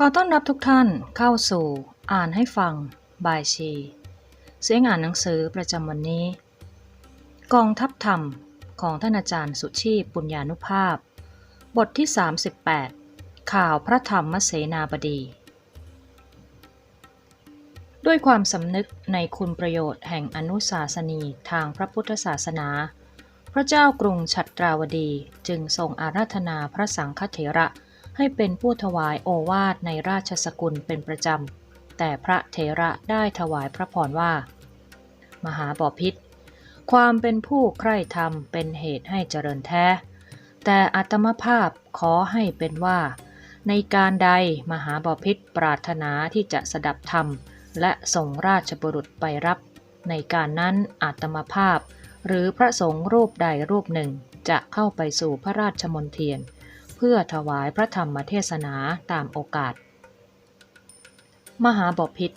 ขอต้อนรับทุกท่านเข้าสู่ อ่านให้ฟัง บายชี เสียงอ่านหนังสือประจำวันนี้ กองทัพธรรมของท่านอาจารย์สุชีพปุญญานุภาพ บทที่ 38 ข่าวพระธรรมเสนาบดี ด้วยความสำนึกในคุณประโยชน์แห่งอนุสาสนีทางพระพุทธศาสนา พระเจ้ากรุงฉัตราวดีจึงทรงอาราธนาพระสังฆเถระ ให้เป็นผู้ถวายโอวาทในราชสกุลเป็นประจำ แต่พระเถระได้ถวายพระพรว่า มหาบอพิษ ความเป็นผู้ใคร่ธรรมเป็นเหตุให้เจริญแท้ แต่อัตมภาพขอให้เป็นว่า ในการใดมหาบอพิษปรารถนาที่จะสดับธรรม และส่งราชบุรุษไปรับ ในการนั้นอาตมภาพ หรือพระสงฆ์รูปใดรูปหนึ่งจะเข้าไปสู่พระราชมนเทียน เพื่อถวายพระธรรมเทศนาตามโอกาส มหาบพิษ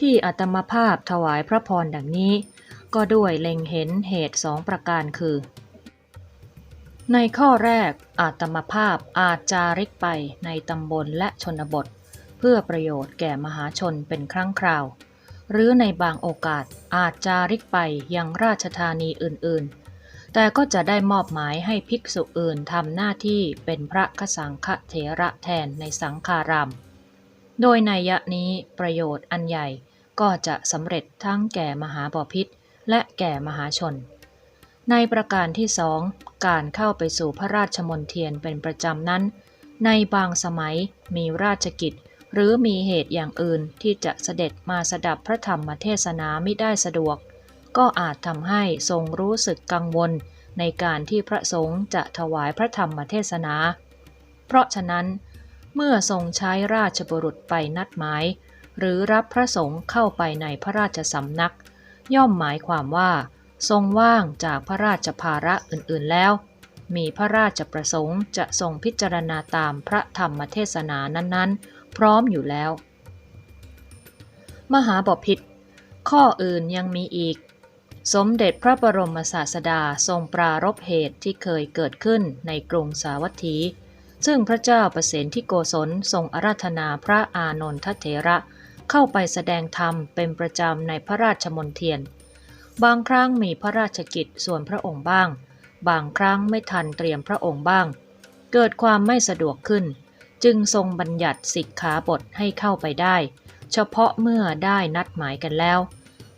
ที่อาตมภาพถวายพระพรดังนี้ ก็ด้วยเล็งเห็นเหตุสองประการคือ ในข้อแรกอาตมภาพอาจจาริกไปในตำบลและชนบท เพื่อประโยชน์แก่มหาชนเป็นครั้งคราว หรือในบางโอกาสอาจจาริกไปยังราชธานีอื่นๆ แต่ก็จะได้มอบหมายให้ภิกษุอื่นทำหน้าที่เป็นพระคสังฆเถระแทนในสังฆาราม โดยในยะนี้ประโยชน์อันใหญ่ก็จะสำเร็จทั้งแก่มหาบพิษและแก่มหาชน ในประการที่สองการเข้าไปสู่พระราชมนเทียนเป็นประจำนั้น ในบางสมัยมีราชกิจ หรือมีเหตุอย่างอื่นที่จะเสด็จมาสดับพระธรรมเทศนาไม่ได้สะดวก ก็อาจทำให้ทรงรู้สึกกังวลในการที่พระสงฆ์จะถวายพระธรรมเทศนา เพราะฉะนั้น เมื่อทรงใช้ราชบุรุษไปนัดหมาย หรือรับพระสงฆ์เข้าไปในพระราชสำนัก ย่อมหมายความว่า ทรงว่างจากพระราชภาระอื่นๆแล้ว มีพระราชประสงค์จะทรงพิจารณาตามพระธรรมเทศนานั้นๆ พร้อมอยู่แล้ว มหาบพิษข้ออื่นยังมีอีก สมเด็จพระบรมศาสดาทรงปรารบเหตุที่เคยเกิดขึ้นในกรุงสาวัตถี ซึ่งพระเจ้าประเสนที่โกศลทรงอาราธนาพระอานนทเถระเข้าไปแสดงธรรมเป็นประจำในพระราชมนเทียน บางครั้งมีพระราชกิจส่วนพระองค์บ้าง บางครั้งไม่ทันเตรียมพระองค์บ้าง เกิดความไม่สะดวกขึ้น จึงทรงบัญญัติสิกขาบทให้เข้าไปได้ เฉพาะเมื่อได้นัดหมายกันแล้ว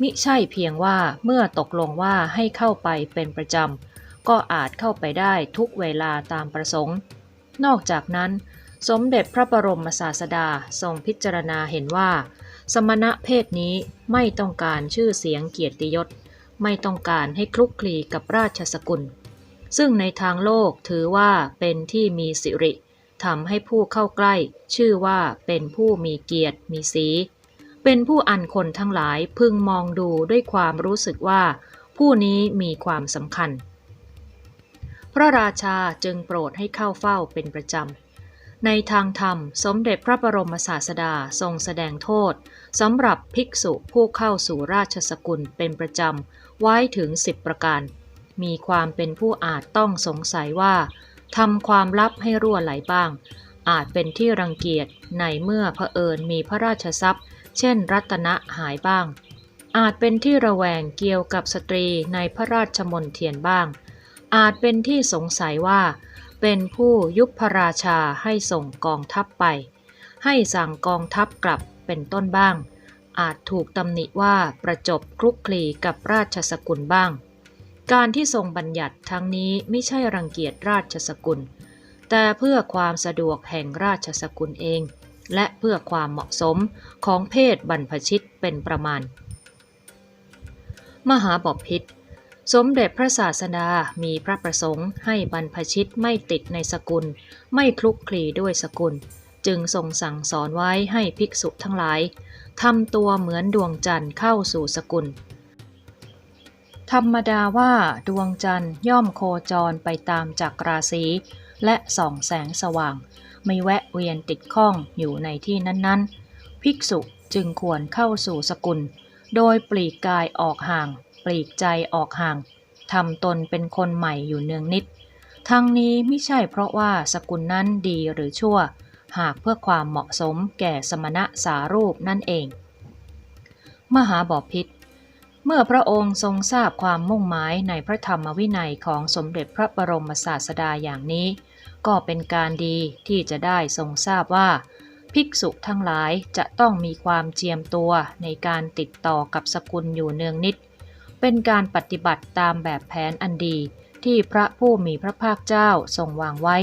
มิใช่เพียงว่าเมื่อตกลงว่าให้เข้าไปเป็นประจำ ก็อาจเข้าไปได้ทุกเวลาตามประสงค์ นอกจากนั้น สมเด็จพระบรมศาสดาทรงพิจารณาเห็นว่า สมณะเพศนี้ไม่ต้องการชื่อเสียงเกียรติยศ ไม่ต้องการให้คลุกคลีกับราชสกุล ซึ่งในทางโลกถือว่าเป็นที่มีสิริทำให้ผู้เข้าใกล้ ชื่อว่าเป็นผู้มีเกียรติมีสี เป็นผู้อันคนทั้งหลายพึงมองดูด้วยความรู้สึกว่า ผู้นี้มีความสำคัญ พระราชาจึงโปรดให้เข้าเฝ้าเป็นประจำ ในทางธรรมสมเด็จพระบรมศาสดาทรงแสดงโทษสำหรับภิกษุผู้เข้าสู่ราชสกุลเป็นประจำ ไว้ถึงสิบประการ มีความเป็นผู้อาจต้องสงสัยว่าทำความลับให้รั่วไหลบ้าง อาจเป็นที่รังเกียจในเมื่อเผอิญมีพระราชทรัพย์ เช่นรัตนะหายบ้าง อาจเป็นที่ระแวงเกี่ยวกับสตรีในพระราชมนเทียนบ้าง อาจเป็นที่สงสัยว่า เป็นผู้ยุบพระราชาให้ส่งกองทัพไป ให้สั่งกองทัพกลับเป็นต้นบ้าง อาจถูกตำหนิว่าประจบคลุกคลีกับราชสกุลบ้าง การที่ทรงบัญญัติทั้งนี้ไม่ใช่รังเกียจราชสกุล แต่เพื่อความสะดวกแห่งราชสกุลเอง และเพื่อความเหมาะสมของเพศบรรพชิตเป็นประมาณ มหาบพิษสมเด็จพระศาสดามีพระประสงค์ให้บรรพชิตไม่ติดในสกุล ไม่คลุกคลีด้วยสกุล จึงทรงสั่งสอนไว้ให้ภิกษุทั้งหลายทำตัวเหมือนดวงจันทร์เข้าสู่สกุล ธรรมดาว่าดวงจันทร์ย่อมโคจรไปตามจักราศี และส่องแสงสว่าง ไม่แวะเวียนติดข้องอยู่ในที่นั้นๆ ภิกษุจึงควรเข้าสู่สกุล โดยปลีกกายออกห่าง ปลีกใจออกห่างทำตนเป็นคนใหม่อยู่เนืองนิด ทั้งนี้ไม่ใช่เพราะว่าสกุลนั้นดีหรือชั่ว หากเพื่อความเหมาะสมแก่สมณะสารูปนั่นเอง มหาบอพิษ เมื่อพระองค์ทรงทราบความมุ่งหมายในพระธรรมวินัยของสมเด็จพระบรมศาสดาอย่างนี้ ก็เป็นการดีที่จะได้ทรงทราบว่า ภิกษุทั้งหลายจะต้องมีความเจียมตัวในการติดต่อกับสกุลอยู่เนืองนิด เป็นการปฏิบัติตามแบบแผนอันดีที่พระผู้มีพระภาคเจ้าทรงวางไว้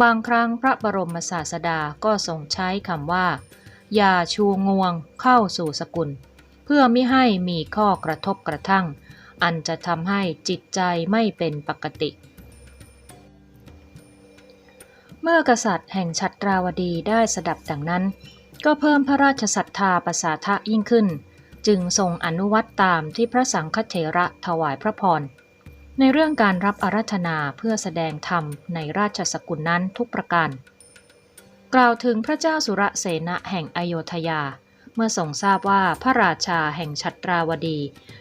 บางครั้งพระบรมศาสดาก็ทรงใช้คำว่า อย่าชูงวงเข้าสู่สกุล พื่อไม่ให้มีข้อกระทบกระทั่ง อันจะทำให้จิตใจไม่เป็นปกติ เมื่อกษัตริย์แห่งชัตราวดีได้สดับดังนั้น ก็เพิ่มพระราชศรัทธาประสาทะยิ่งขึ้น จึงทรงอนุวัตตามที่พระสังฆเถระถวายพระพรในเรื่องการรับอารัธนาเพื่อแสดงธรรมในราชสกุลนั้นทุกประการ กล่าวถึงพระเจ้าสุรเสนะแห่งอโยธยา เมื่อทรงทราบว่าพระราชาแห่งชัตราวดี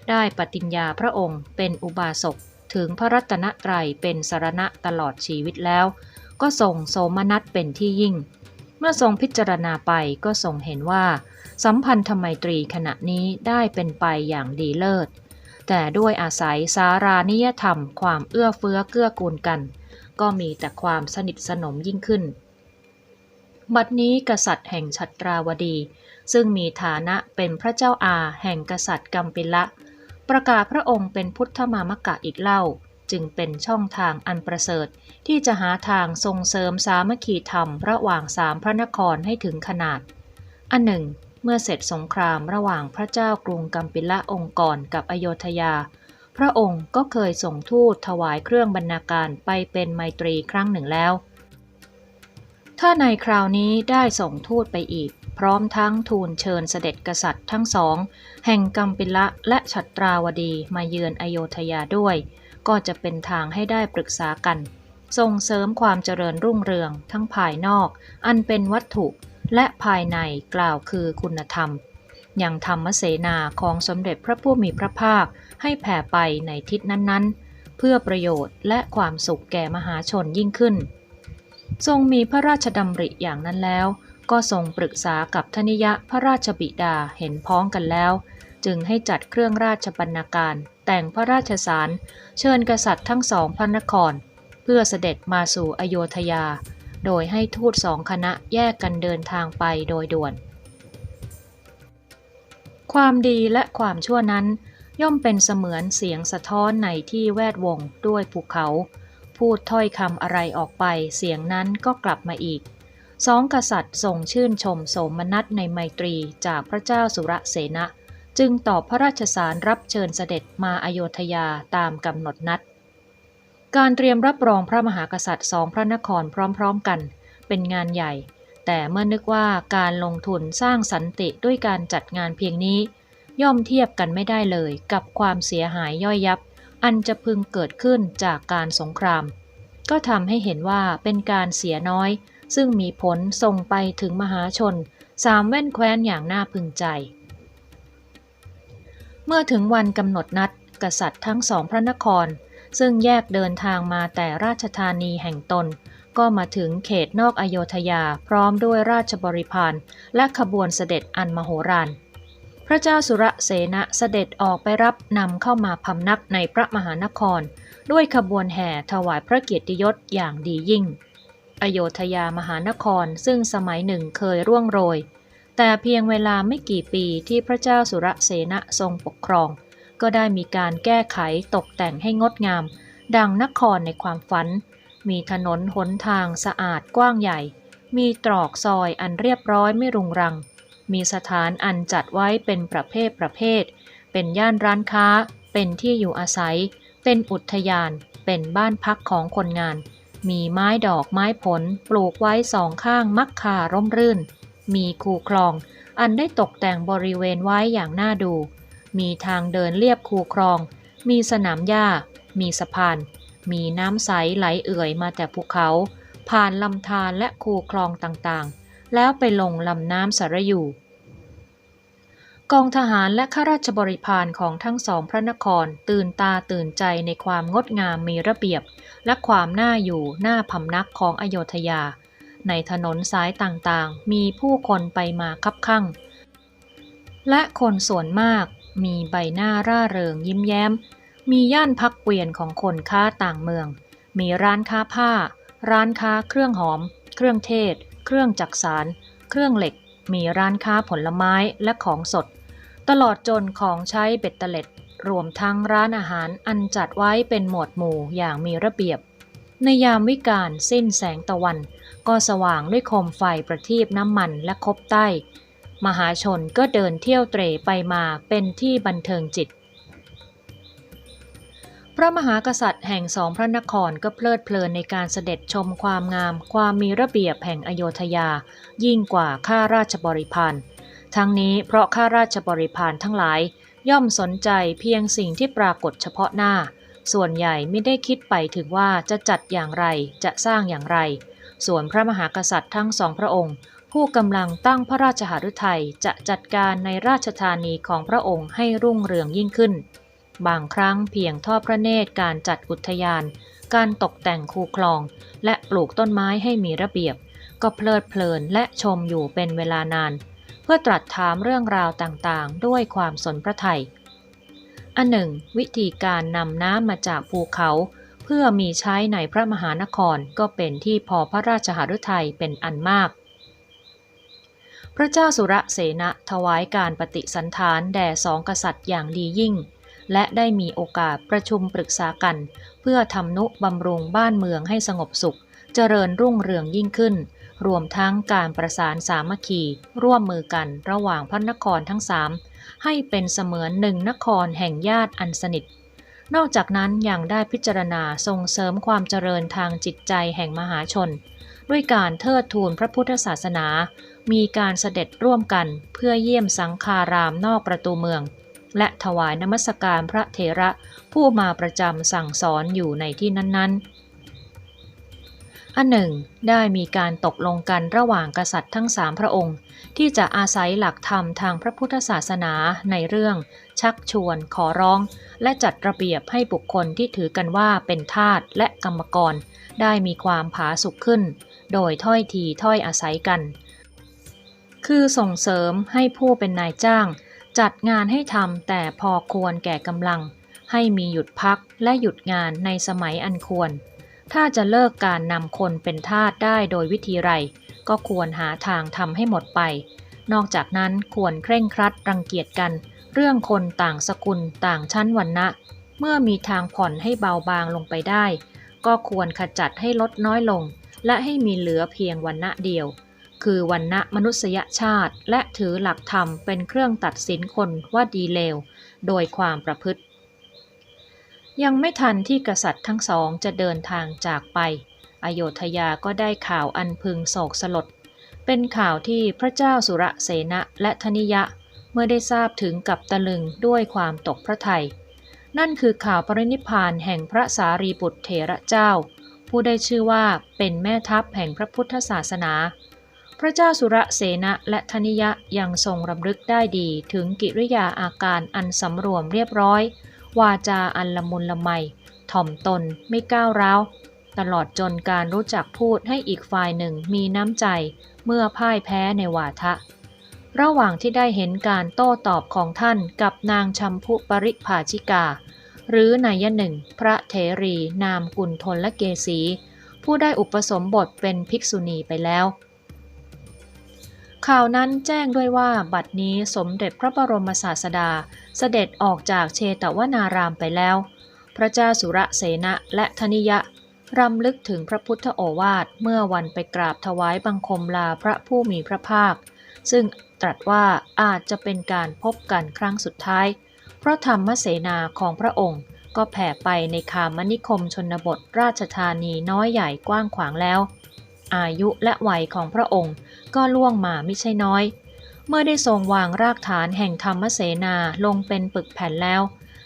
ได้ปฏิญญาพระองค์เป็นอุบาสกถึงพระรัตนตรัยเป็นสารณะตลอดชีวิตแล้ว ก็ทรงโสมนัสเป็นที่ยิ่ง เมื่อทรงพิจารณาไปก็ทรงเห็นว่า สัมพันธไมตรีขณะนี้ได้เป็นไปอย่างดีเลิศ แต่ด้วยอาศัยสารานิยธรรมความเอื้อเฟื้อเกื้อกูลกัน ก็มีแต่ความสนิทสนมยิ่งขึ้น บัดนี้กษัตริย์แห่งชัตราวดี ซึ่งมีฐานะเป็นพระเจ้าอาแห่งกษัตริย์กัมปิละ ประกาศพระองค์เป็นพุทธมามกะอีกเล่า จึงเป็นช่องทางอันประเสริฐ ที่จะหาทางส่งเสริมสามัคคีธรรมระหว่างสามพระนครให้ถึงขนาด อันหนึ่ง เมื่อเสร็จสงครามระหว่างพระเจ้ากรุงกัมปิละองค์ก่อนกับอโยธยา พระองค์ก็เคยส่งทูตถวายเครื่องบรรณาการไปเป็นไมตรีครั้งหนึ่งแล้ว ถ้าในคราวนี้ได้ส่งทูตไปอีก พร้อมทั้งทูลเชิญเสด็จกษัตริย์ทั้งสอง แห่งกัมปิละและฉัตราวดีมาเยือนอโยธยาด้วย ก็จะเป็นทางให้ได้ปรึกษากัน ส่งเสริมความเจริญรุ่งเรืองทั้งภายนอก อันเป็นวัตถุและภายในกล่าวคือคุณธรรม อย่างธรรมเสนาของสมเด็จพระผู้มีพระภาคให้แผ่ไปในทิศนั้นๆ เพื่อประโยชน์และความสุขแก่มหาชนยิ่งขึ้น ทรงมีพระราชดำริอย่างนั้นแล้ว ก็ทรงปรึกษากับทนิยะพระราชบิดาเห็นพ้องกันแล้ว จึงให้จัดเครื่องราชบรรณาการ แต่งพระราชสาร เชิญกษัตริย์ทั้งสองพระนคร เพื่อเสด็จมาสู่อโยธยา โดยให้ทูตสองคณะแยกกันเดินทางไปโดยด่วน ความดีและความชั่วนั้น ย่อมเป็นเสมือนเสียงสะท้อนในที่แวดวงด้วยภูเขา พูดถ้อยคำอะไรออกไปเสียงนั้นก็กลับมาอีก สองกษัตริย์ทรงชื่นชมโสมนัสในไมตรีจากพระเจ้าสุรเสนะ จึงตอบพระราชสารรับเชิญเสด็จมาอโยธยาตามกำหนดนัด การเตรียมรับรองพระมหากษัตริย์สองพระนครพร้อมๆกัน เป็นงานใหญ่ แต่เมื่อนึกว่าการลงทุนสร้างสันติด้วยการจัดงานเพียงนี้ ย่อมเทียบกันไม่ได้เลยกับความเสียหายย่อยยับ อันจะพึงเกิดขึ้นจากการสงคราม ก็ทำให้เห็นว่าเป็นการเสียน้อย ซึ่งมีผลส่งไปถึงมหาชนสามแว่นแคว้นอย่างน่าพึงใจ เมื่อถึงวันกำหนดนัดกษัตริย์ทั้งสองพระนคร ซึ่งแยกเดินทางมาแต่ราชธานีแห่งตน ก็มาถึงเขตนอกอโยธยาพร้อมด้วยราชบริพารและขบวนเสด็จอันมโหฬารพระเจ้าสุรเสนะเสด็จออกไปรับนำเข้ามาพำนักในพระมหานคร ด้วยขบวนแห่ถวายพระเกียรติยศอย่างดียิ่ง อโยธยามหานครซึ่งสมัยหนึ่งเคยร่วงโรย แต่เพียงเวลาไม่กี่ปีที่พระเจ้าสุรเสนะทรงปกครอง ก็ได้มีการแก้ไขตกแต่งให้งดงาม ดังนครในความฝัน มีถนนหนทางสะอาดกว้างใหญ่ มีตรอกซอยอันเรียบร้อยไม่รุงรัง มีสถานอันจัดไว้เป็นประเภทประเภท เป็นย่านร้านค้า เป็นที่อยู่อาศัย เป็นอุทยาน เป็นบ้านพักของคนงาน มีไม้ดอกไม้ผลปลูกไว้สองข้างมักคาร่มรื่น มีคูคลอง อันได้ตกแต่งบริเวณไว้อย่างน่าดู มีทางเดินเลียบคูคลอง มีสนามหญ้า มีสะพาน มีน้ำใสไหลเอื่อยมาแต่ภูเขา ผ่านลำธารและคูคลองต่างๆ แล้วไปลงลำน้ำสารยู่ กองทหารและข้าราชบริพารของทั้งสองพระนครตื่นตาตื่นใจในความงดงามมีระเบียบ และความน่าอยู่น่าพำนักของอโยธยา ในถนนสายต่างๆ มีผู้คนไปมาคับข้างและคนส่วนมากมีใบหน้าร่าเริงยิ้มแย้ม มีย่านพักเกวียนของคนค้าต่างเมือง มีร้านค้าผ้า ร้านค้าเครื่องหอม เครื่องเทศ เครื่องจักสาร เครื่องเหล็ก มีร้านค้าผลไม้และของสด ตลอดจนของใช้เบ็ดเตล็ด รวมทั้งร้านอาหารอันจัดไว้เป็นหมวดหมู่อย่างมีระเบียบ ในยามวิกาลสิ้นแสงตะวัน ก็สว่างด้วยโคมไฟประทีปน้ำมันและคบใต้ มหาชนก็เดินเที่ยวเตร่ไปมาเป็นที่บันเทิงจิต พระมหากษัตริย์แห่งสองพระนครก็เพลิดเพลินในการเสด็จชมความงาม ความมีระเบียบแห่งอโยธยา ยิ่งกว่าข้าราชบริพาร ทั้งนี้เพราะข้าราชบริพารทั้งหลายย่อมสนใจเพียงสิ่งที่ปรากฏเฉพาะหน้า ส่วนใหญ่ไม่ได้คิดไปถึงว่าจะจัดอย่างไรจะสร้างอย่างไร ส่วนพระมหากษัตริย์ทั้งสองพระองค์ ผู้กำลังตั้งพระราชหฤทัยจะจัดการในราชธานีของพระองค์ให้รุ่งเรืองยิ่งขึ้น บางครั้งเพียงทอดพระเนตรการจัดอุทยาน การตกแต่งคูคลอง และปลูกต้นไม้ให้มีระเบียบ ก็เพลิดเพลินและชมอยู่เป็นเวลานาน พื่อตรัสถามเรื่องราวต่างๆ ด้วยความสนพระไทยอันหนึ่ง วิธีการนำน้ำมาจากภูเขา เพื่อมีใช้ในพระมหานครก็เป็นที่พอพระราชหฤทัยเป็นอันมาก พระเจ้าสุรเสนะถวายการปฏิสันฐานแด่สองกษัตริย์อย่างดียิ่ง และได้มีโอกาสประชุมปรึกษากัน เพื่อทำนุบำรุงบ้านเมืองให้สงบสุข เจริญรุ่งเรืองยิ่งขึ้น รวมทั้งการประสานสามัคคีร่วมมือกันระหว่างพระนครทั้งสามให้เป็นเสมือนหนึ่งนครแห่งญาติอันสนิท นอกจากนั้นยังได้พิจารณาส่งเสริมความเจริญทางจิตใจแห่งมหาชน ด้วยการเทิดทูนพระพุทธศาสนา มีการเสด็จร่วมกันเพื่อเยี่ยมสังฆารามนอกประตูเมือง และถวายนมัสการพระเถระผู้มาประจำสั่งสอนอยู่ในที่นั้นๆ อันหนึ่ง ได้มีการตกลงกันระหว่างกษัตริย์ทั้งสามพระองค์ ที่จะอาศัยหลักธรรมทางพระพุทธศาสนาในเรื่อง ชักชวน ขอร้อง และจัดระเบียบให้บุคคลที่ถือกันว่าเป็นทาสและกรรมกร ได้มีความผาสุกขึ้น โดยถ้อยทีถ้อยอาศัยกัน คือส่งเสริมให้ผู้เป็นนายจ้าง จัดงานให้ทำแต่พอควรแก่กำลัง ให้มีหยุดพักและหยุดงานในสมัยอันควร ถ้าจะเลิกการนำคนเป็นทาสได้โดยวิธีไร ก็ควรหาทางทำให้หมดไป นอกจากนั้นควรเคร่งครัดรังเกียจกัน เรื่องคนต่างสกุลต่างชั้นวรรณะ เมื่อมีทางผ่อนให้เบาบางลงไปได้ ก็ควรขจัดให้ลดน้อยลง และให้มีเหลือเพียงวรรณะเดียว คือวรรณะมนุษยชาติ และถือหลักธรรมเป็นเครื่องตัดสินคนว่าดีเลว โดยความประพฤติ ยังไม่ทันที่กษัตริย์ทั้งสองจะเดินทางจากไป อโยธยาก็ได้ข่าวอันพึงโศกสลด เป็นข่าวที่พระเจ้าสุรเสนะและธนิยะ เมื่อได้ทราบถึงกับตะลึงด้วยความตกพระทัย นั่นคือข่าวปรินิพพานแห่งพระสารีบุตรเถระเจ้า ผู้ได้ชื่อว่าเป็นแม่ทัพแห่งพระพุทธศาสนา พระเจ้าสุรเสนะและธนิยะยังทรงรำลึกได้ดีถึงกิริยาอาการอันสำรวมเรียบร้อย วาจาอันละมุนละไม ถ่อมตนไม่ก้าวร้าว ตลอดจนการรู้จักพูดให้อีกฝ่ายหนึ่งมีน้ำใจ เมื่อพ่ายแพ้ในวาทะ ระหว่างที่ได้เห็นการโต้ตอบของท่านกับนางชัมพุปริภาชิกา หรือนายหนึ่ง พระเถรีนามกุลทนและเกษีผู้ได้อุปสมบทเป็นภิกษุณีไปแล้ว ข่าวนั้นแจ้งด้วยว่าบัดนี้สมเด็จพระบรมศาสดา เสด็จออกจากเชตวนารามไปแล้ว พระเจ้าสุรเสนะและธนิยะรำลึกถึงพระพุทธโอวาทเมื่อวันไปกราบถวายบังคมลาพระผู้มีพระภาค ซึ่งตรัสว่าอาจจะเป็นการพบกันครั้งสุดท้าย เพราะธรรมเสนาของพระองค์ก็แผ่ไปในคามนิคมชนบทราชธานีน้อยใหญ่กว้างขวางแล้ว อายุและวัยของพระองค์ ก็ล่วงมาไม่ใช่น้อย เมื่อได้ทรงวางรากฐานแห่งธรรมเสนาลงเป็นปึกแผ่นแล้ว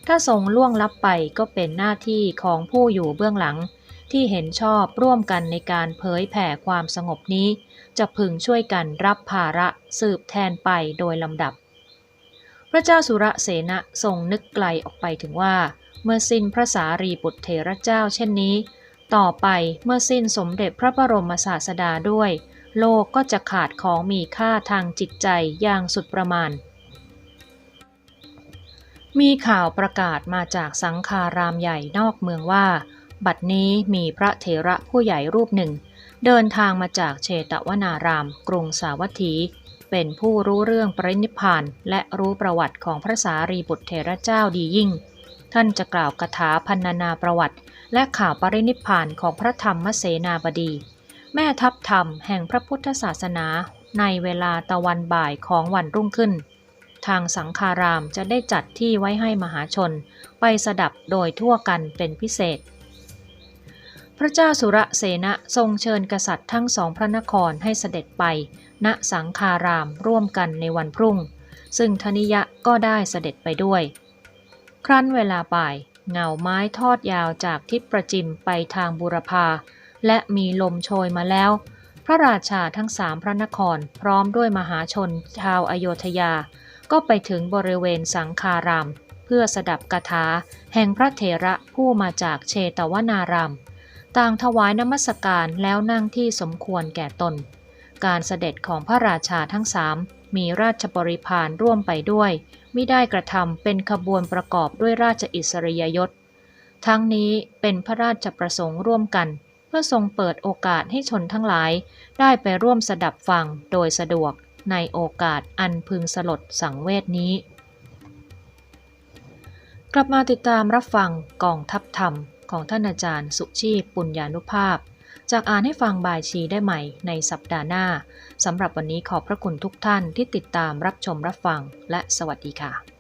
ถ้าทรงล่วงลับไปก็เป็นหน้าที่ของผู้อยู่เบื้องหลัง ที่เห็นชอบร่วมกันในการเผยแผ่ความสงบนี้ จะพึงช่วยกันรับภาระสืบแทนไปโดยลำดับ พระเจ้าสุรเสนะทรงนึกไกลออกไปถึงว่า เมื่อสิ้นพระสารีบุตรเถระเจ้าเช่นนี้ต่อไปเมื่อสิ้นสมเด็จพระบรมศาสดาด้วย โลกก็จะขาดของมีค่าทางจิตใจอย่างสุดประมาณ มีข่าวประกาศมาจากสังฆารามใหญ่นอกเมืองว่า บัดนี้มีพระเถระผู้ใหญ่รูปหนึ่ง เดินทางมาจากเชตวนาราม กรุงสาวัตถี เป็นผู้รู้เรื่องปรินิพานและรู้ประวัติของพระสารีบุตรเถระเจ้าดียิ่ง ท่านจะกล่าวคาถาพันนานาประวัติ และข่าวปรินิพพานของพระธรรมเสนาบดี แม่ทัพธรรมแห่งพระพุทธศาสนาในเวลาตะวันบ่ายของวันรุ่งขึ้น ทางสังฆารามจะได้จัดที่ไว้ให้มหาชน ไปสดับโดยทั่วกันเป็นพิเศษ พระเจ้าสุรเสนะทรงเชิญกษัตริย์ทั้งสองพระนครให้เสด็จไป ณสังฆารามร่วมกันในวันพรุ่ง ซึ่งธนิยะก็ได้เสด็จไปด้วย ครั้นเวลาบ่าย เงาไม้ทอดยาวจากทิศประจิมไปทางบุรพา และมีลมโชยมาแล้ว พระราชาทั้งสามพระนครพร้อมด้วยมหาชนชาวอโยธยา ก็ไปถึงบริเวณสังฆาราม เพื่อสดับกถาแห่งพระเถระผู้มาจากเชตวนาราม ต่างถวายนมัสการแล้วนั่งที่สมควรแก่ตน การเสด็จของพระราชาทั้งสามมีราชบริพารร่วมไปด้วยมิได้กระทำเป็นขบวนประกอบด้วยราชอิสริยยศ ทั้งนี้เป็นพระราชประสงค์ร่วมกัน พื่อทรงเปิดโอกาสให้ชนทั้งหลาย ได้ไปร่วมสดับฟังโดยสะดวกในโอกาสอันพึงสลดสังเวชนี้ กลับมาติดตามรับฟังกองทัพธรรมของท่านอาจารย์สุชีพปุญญานุภาพ จากอ่านให้ฟังบายชีได้ใหม่ในสัปดาห์หน้าสำหรับวันนี้ขอบพระคุณทุกท่านที่ติดตามรับชมรับฟังและสวัสดีค่ะ